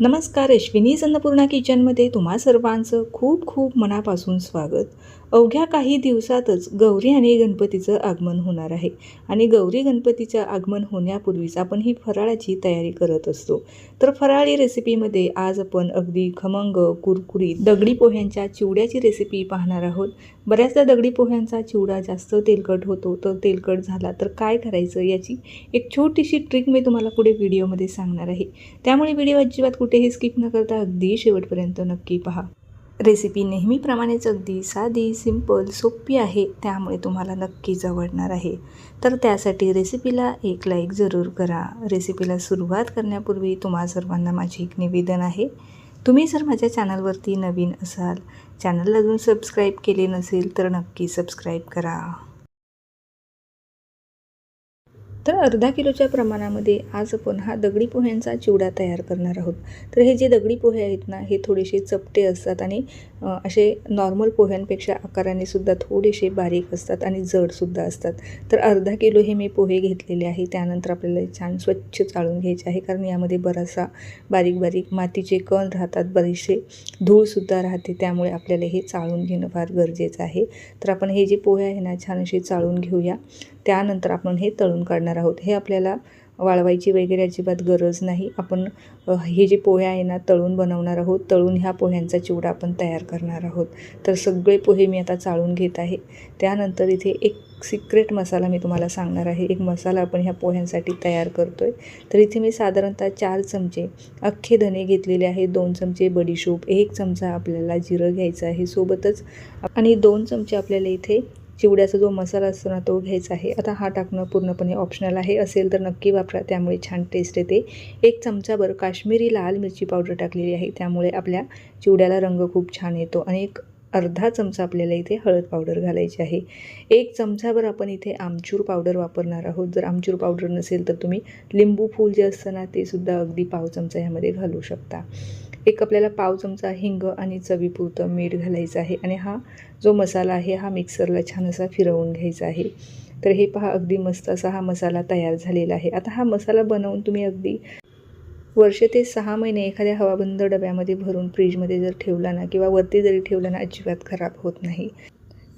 नमस्कार अश्विनी अन्नपूर्णा किचनमध्ये तुम्हा सर्वांचं खूप खूप मनापासून स्वागत. अवघ्या काही दिवसातच गौरी आणि गणपतीचं आगमन होणार आहे आणि गौरी गणपतीचं आगमन होण्यापूर्वीच आपण ही फराळाची तयारी करत असतो. तर फराळी रेसिपीमध्ये आज आपण अगदी खमंग कुरकुरी दगडी पोह्यांच्या चिवड्याची रेसिपी पाहणार आहोत. बऱ्याचदा दगडी पोह्यांचा चिवडा जास्त तेलकट होतो तर तेलकट झाला तर काय करायचं याची एक छोटीशी ट्रिक मी तुम्हाला पुढे व्हिडिओमध्ये सांगणार आहे. त्यामुळे व्हिडिओ अजिबात कुठेही स्किप न करता अगदी शेवटपर्यंत नक्की पहा. रेसिपी नेहमीप्रमाणेच अगदी साधी सिंपल सोपी आहे त्यामुळे तुम्हाला नक्कीच आवडणार आहे. तर त्यासाठी रेसिपीला एक लाईक जरूर करा. रेसिपीला सुरुवात करण्यापूर्वी तुम्हा सर्वांना माझे एक निवेदन आहे. तुम्ही जर माझ्या चॅनलवरती नवीन असाल चॅनलला अजून सबस्क्राईब केले नसेल तर नक्की सबस्क्राईब करा. तर अर्धा किलोच्या प्रमाणामध्ये आज आपण हा दगडी पोह्यांचा चिवडा तयार करणार आहोत. तर हे जे दगडी पोहे आहेत ना हे थोडेसे चपटे असतात आणि असे नॉर्मल पोह्यांपेक्षा आकाराने सुद्धा थोडेसे बारीक असतात आणि जडसुद्धा असतात. तर अर्धा किलो हे मी पोहे घेतलेले आहे. त्यानंतर आपल्याला छान स्वच्छ चाळून घ्यायचे आहे. कारण यामध्ये बराचसा बारीक बारीक मातीचे कण राहतात. बरेचसे धूळसुद्धा राहते. त्यामुळे आपल्याला हे चाळून घेणं फार गरजेचं आहे. तर आपण हे जे पोहे आहे ना छान असे चाळून घेऊया. त्यानंतर आपण हे तळून काढणार आहोत. हे आपल्याला वाळवायची वगैरे अजिबात गरज नाही. आपण हे जे पोहे आहे ना तळून बनवणार आहोत. तळून ह्या पोह्यांचा चिवडा आपण तयार करणार आहोत. तर सगळे पोहे मी आता चाळून घेत आहे. त्यानंतर इथे एक सिक्रेट मसाला मी तुम्हाला सांगणार आहे. एक मसाला आपण ह्या पोह्यांसाठी तयार करतो आहे तर इथे मी साधारणतः चार चमचे अख्खे धने घेतलेले आहे. दोन चमचे बडीशोप एक चमचा आपल्याला जिरं घ्यायचं आहे सोबतच. आणि दोन चमचे आपल्याला इथे चिवड्याचा जो मसाला असतो ना तो घ्यायचा आहे. आता हा टाकणं पूर्णपणे ऑप्शनल आहे. असेल तर नक्की वापरा. त्यामुळे छान टेस्ट येते. एक चमचाभर काश्मीरी लाल मिरची पावडर टाकलेली आहे. त्यामुळे आपल्या चिवड्याला रंग खूप छान येतो. आणि एक अर्धा चमचा आपल्याला इथे हळद पावडर घालायची आहे. एक चमचाभर आपण इथे आमचूर पावडर वापरणार आहोत. जर आमचूर पावडर नसेल तर तुम्ही लिंबू फूल जे असतं ना ते सुद्धा अगदी पाव चमचा ह्यामध्ये घालू शकता. एक आपल्याला पाव चमचा हिंग आणि चवीपुरतं मीठ घालायचं आहे. आणि हा जो मसाला आहे हा मिक्सरला छान असा फिरवून घ्यायचा आहे. तर हे पहा अगदी मस्त असा हा मसाला तयार झालेला आहे. आता हा मसाला बनवून तुम्ही अगदी वर्ष ते सहा महिने एखाद्या हवाबंद डब्यामध्ये भरून फ्रीजमध्ये जर ठेवला ना किंवा वरती जरी ठेवला ना अजिबात खराब होत नाही.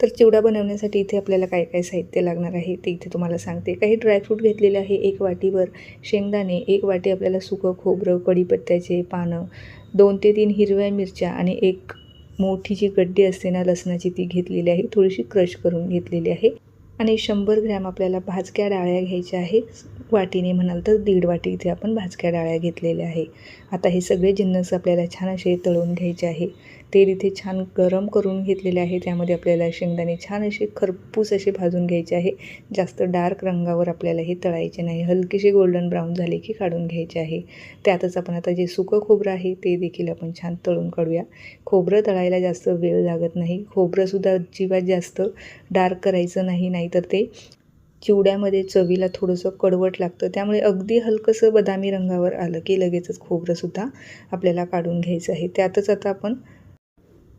तर चिवडा बनवण्यासाठी इथे आपल्याला काय काय साहित्य लागणार आहे ते इथे तुम्हाला सांगते. काही ड्रायफ्रूट घेतलेले आहे एक वाटीवर शेंगदाणे एक वाटी आपल्याला सुकं खोबरं कढीपत्त्याचे पानं दोन ते तीन हिरव्या मिरच्या आणि एक मोठी जी गड्डी असते ना लसणाची ती घेतलेली आहे. थोडीशी क्रश करून घेतलेली आहे. आणि शंभर ग्रॅम आपल्याला भाजक्या डाळ्या घ्यायच्या आहे वाटीने म्हणाल तर दीड वाटी इथे आपण भाजक्या डाळ्या घेतलेल्या आहे. आता हे सगळे जिन्नस आपल्याला छान असे तळून घ्यायचे आहे. तेल इथे छान गरम करून घेतलेले आहे. त्यामध्ये आपल्याला शेंगदाणे छान असे खरपूस असे भाजून घ्यायचे आहे. जास्त डार्क रंगावर आपल्याला हे तळायचे नाही. हलकेसे गोल्डन ब्राऊन झाले की काढून घ्यायचे आहे. त्यातच आपण आता जे सुकं खोबरं आहे ते देखील आपण छान तळून काढूया. खोबरं तळायला जास्त वेळ लागत नाही. खोबरंसुद्धा अजिबात जास्त डार्क करायचं नाही नाहीतर ते चिवड्यामध्ये चवीला थोडंसं कडवट लागतं. त्यामुळे अगदी हलकंसं बदामी रंगावर आलं की लगेचच खोबरंसुद्धा आपल्याला काढून घ्यायचं आहे. त्यातच आता आपण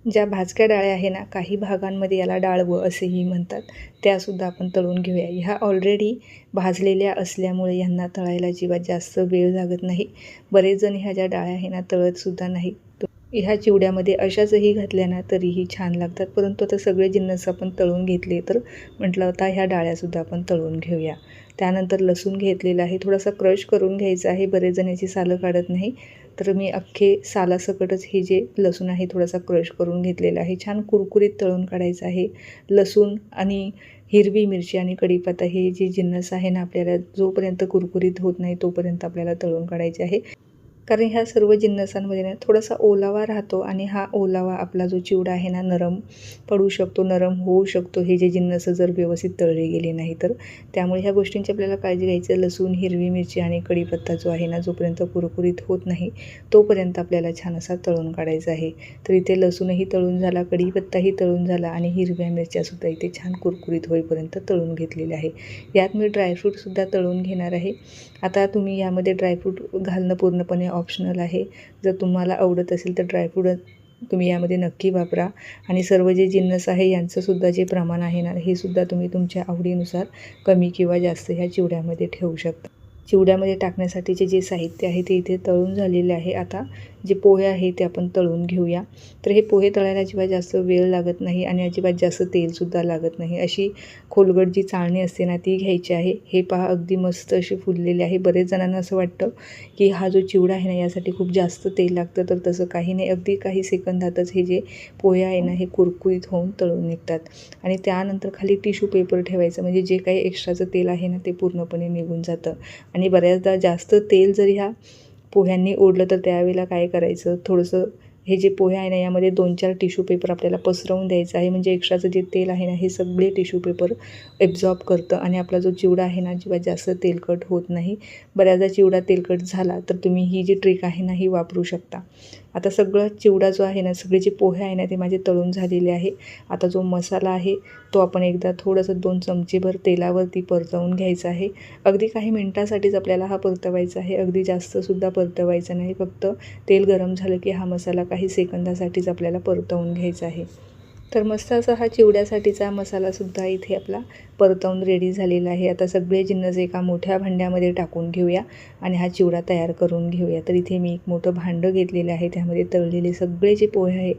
ज्या भाजक्या डाळ्या आहे ना काही भागांमध्ये याला डाळवं असेही म्हणतात. त्यासुद्धा आपण तळून घेऊया. ह्या ऑलरेडी भाजलेल्या असल्यामुळे ह्यांना तळायला जीवात जास्त वेळ लागत नाही. बरेच जण ह्या ज्या डाळ्या आहे ना तळतसुद्धा नाही ह्या चिवड्यामध्ये अशाचही घातल्या ना तरीही छान लागतात. परंतु आता सगळे जिन्नस आपण तळून घेतले तर म्हटलं आता ह्या डाळ्यासुद्धा आपण तळून घेऊया. त्यानंतर लसूण घेतलेला आहे. थोडासा क्रश करून घ्यायचा आहे. बरेच जण याची सालं काढत नाही. तर मी अख्खे सालासकटच हे जे लसूण आहे थोडासा क्रश करून घेतलेला आहे. छान कुरकुरीत तळून काढायचं आहे. लसूण आणि हिरवी मिरची आणि कढीपत्ता हे जे जिन्नस आहे ना आपल्याला जोपर्यंत कुरकुरीत होत नाही तोपर्यंत आपल्याला तळून काढायचे आहे. कारण ह्या सर्व जिन्नसांमध्ये ना थोडासा ओलावा राहतो आणि हा ओलावा आपला जो चिवडा आहे ना नरम पडू शकतो नरम होऊ शकतो हे जे जिन्नस जर व्यवस्थित तळले गेले नाही तर. त्यामुळे ह्या गोष्टींची आपल्याला काळजी घ्यायची लसूण हिरवी मिरची आणि कढीपत्ता जो आहे ना जोपर्यंत कुरकुरीत होत नाही तोपर्यंत आपल्याला छान असा तळून काढायचा आहे. तर इथे लसूणही तळून झाला कढीपत्ताही तळून झाला आणि हिरव्या मिरच्यासुद्धा इथे छान कुरकुरीत होईपर्यंत तळून घेतलेल्या आहे. यात मी ड्रायफ्रूटसुद्धा तळून घेणार आहे. आता तुम्ही यामध्ये ड्रायफ्रूट घालणं पूर्णपणे ऑप्शनल आहे. जर तुम्हाला आवडत असेल तर ड्रायफ्रूट तुम्ही यामध्ये नक्की वापरा. आणि सर्व जे जिन्नस आहे यांचंसुद्धा जे प्रमाण आहे ना हे सुद्धा तुम्ही तुमच्या आवडीनुसार कमी किंवा जास्त ह्या चिवड्यामध्ये ठेवू शकता. चिवड्यामध्ये टाकण्यासाठीचे जे साहित्य आहे ते इथे तळून झालेले आहे आता. जे पोहे आहे ते आपण तळून घेऊया. तर हे पोहे तळायला अजिबात जास्त वेळ लागत नाही आणि अजिबात जास्त तेलसुद्धा लागत नाही. अशी खोलगट जी चाळणी असते ना ती घ्यायची आहे. हे पहा अगदी मस्त अशी फुललेली आहे. बरेच जणांना असं वाटतं की हा जो चिवडा आहे ना यासाठी खूप जास्त तेल लागतं. तर तसं काही नाही. अगदी काही सेकंदातच हे जे पोहे आहे ना हे कुरकुरीत होऊन तळून निघतात. आणि त्यानंतर खाली टिश्यू पेपर ठेवायचं. म्हणजे जे काही एक्स्ट्राचं तेल आहे ना ते पूर्णपणे निघून जातं. आणि बऱ्याचदा जास्त तेल जरी ह्या पोह्यांनी ओढलं तर त्यावेळेला काय करायचं? थोडंसं हे जे पोहे आहे ना यामध्ये दोन चार टिश्यू पेपर आपल्याला पसरवून द्यायचं आहे. म्हणजे एक्स्ट्राचं जे तेल आहे ना हे सगळे टिश्यू पेपर एब्झॉर्ब करतं आणि आपला जो चिवडा आहे ना जेव्हा जास्त तेलकट होत नाही. बऱ्याचदा चिवडा तेलकट झाला तर तुम्ही ही जी ट्रिक आहे ना ही वापरू शकता. आता सगळं चिवडा जो आहे ना सगळे जे पोहे आहे ना ते माझे तळून झालेले आहे. आता जो मसाला आहे तो आपण एकदा थोडंसं दोन चमचेभर तेलावरती परतवून घ्यायचा आहे. अगदी काही मिनटासाठीच आपल्याला हा परतवायचा आहे. अगदी जास्तसुद्धा परतवायचा नाही. फक्त तेल गरम झालं की हा मसाला काही सेकंदासाठीच आपल्याला परतवून घ्यायचा आहे. तर मस्त असा हा चिवड्यासाठीचा मसालासुद्धा इथे आपला परतवून रेडी झालेला आहे. आता सगळे जिन्नस एका मोठ्या भांड्यामध्ये टाकून घेऊया आणि हा चिवडा तयार करून घेऊया. तर इथे मी एक मोठं भांडं घेतलेलं आहे. त्यामध्ये तळलेले सगळे जे पोहे आहे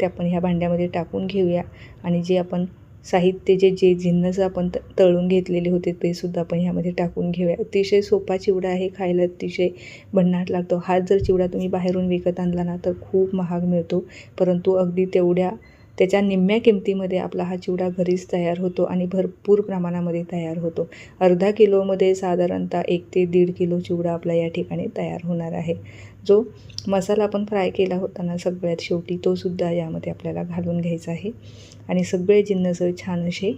ते आपण ह्या भांड्यामध्ये टाकून घेऊया. आणि जे आपण साहित्य जे जे जिन्नस आपण त तळून घेतलेले होते ते सुद्धा आपण ह्यामध्ये टाकून घेऊया. अतिशय सोपा चिवडा आहे. खायला अतिशय भन्नाट लागतो. हाच जर चिवडा तुम्ही बाहेरून विकत आणला ना तर खूप महाग मिळतो. परंतु अगदी तेवढ्या त्याच्या निम्म्या किमतीमध्ये आपला हा चिवडा घरीच तयार होतो आणि भरपूर प्रमाणामध्ये तयार होतो. अर्धा किलोमध्ये साधारणतः एक ते दीड किलो चिवडा आपला या ठिकाणी तयार होणार आहे. जो मसाला आपण फ्राय केला होता ना सगळ्यात शेवटी तोसुद्धा यामध्ये आपल्याला घालून घ्यायचा आहे. आणि सगळे जिन्नस छान असे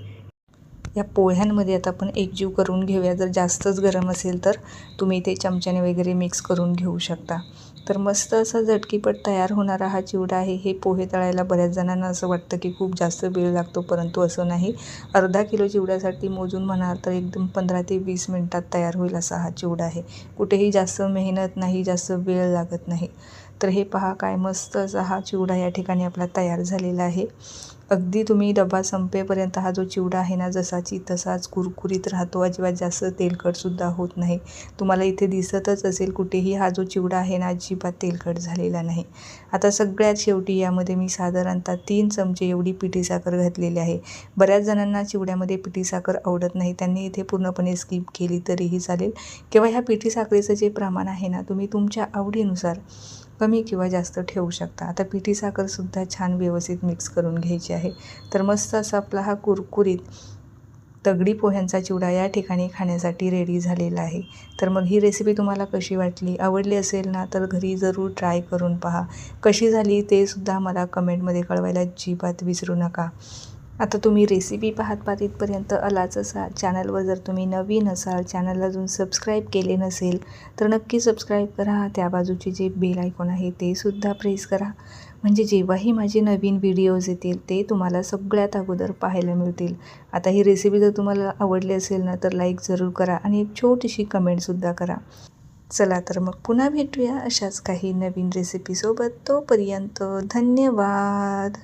या पोह्यांमध्ये आता आपण एकजीव करून घेऊया. जर जास्तच गरम असेल तर तुम्ही ते चमच्याने वगैरे मिक्स करून घेऊ शकता. तर मस्त असा झटकीपट तयार होणारा हा चिवडा आहे. हे पोहे तळायला बऱ्याच जणांना असं वाटतं की खूप जास्त वेळ लागतो परंतु असं नाही. अर्धा किलो चिवड्यासाठी मोजून म्हणाल तर एकदम पंधरा ते वीस मिनटात तयार होईल असा हा चिवडा आहे. कुठेही जास्त मेहनत नाही जास्त वेळ लागत नाही. तर हे पहा काय मस्त असा हा चिवडा या ठिकाणी आपला तयार झालेला आहे. अगदी तुम्ही डबा संपेपर्यंत हा जो चिवडा आहे ना जसाची तसाच कुरकुरीत राहतो. अजिबात जास्त तेलकटसुद्धा होत नाही. तुम्हाला इथे दिसतच असेल कुठेही हा जो चिवडा आहे ना अजिबात तेलकट झालेला नाही. आता सगळ्यात शेवटी यामध्ये मी साधारणतः तीन चमचे एवढी पिठी साखर घातलेली आहे. बऱ्याच जणांना चिवड्यामध्ये पिठी साखर आवडत नाही. त्यांनी इथे पूर्णपणे स्किप केली तरीही चालेल. किंवा ह्या पिठी साखरेचं जे प्रमाण आहे ना तुम्ही तुमच्या आवडीनुसार कमी किंवा जास्त ठेवू शकता. आता पिठी साखरसुद्धा छान व्यवस्थित मिक्स करून घ्यायची आहे. तर मस्त असा आपला हा कुरकुरीत दगडी पोह्यांचा चिवडा या ठिकाणी खाण्यासाठी रेडी झालेला आहे. तर मग ही रेसिपी तुम्हाला कशी वाटली? आवडली असेल ना? तर घरी जरूर ट्राय करून पहा. कशी झाली ते सुद्धा मला कमेंटमध्ये कळवायला अजिबात विसरू नका. आता तुम्ही रेसिपी पाहत पाहत इथपर्यंत आलाच असाल. चॅनलवर जर तुम्ही नवीन असाल चॅनल अजून सबस्क्राईब केले नसेल तर नक्की सबस्क्राईब करा. त्या बाजूचे जे बेल आयकॉन आहे ते सुद्धा प्रेस करा. म्हणजे जेव्हाही माझे नवीन व्हिडिओज येतील ते तुम्हाला सगळ्यात अगोदर पाहायला मिळतील. आता ही रेसिपी जर तुम्हाला आवडली असेल ना तर लाईक जरूर करा आणि एक छोटीशी कमेंटसुद्धा करा. चला तर मग पुन्हा भेटूया अशाच काही नवीन रेसिपीसोबत तोपर्यंत धन्यवाद.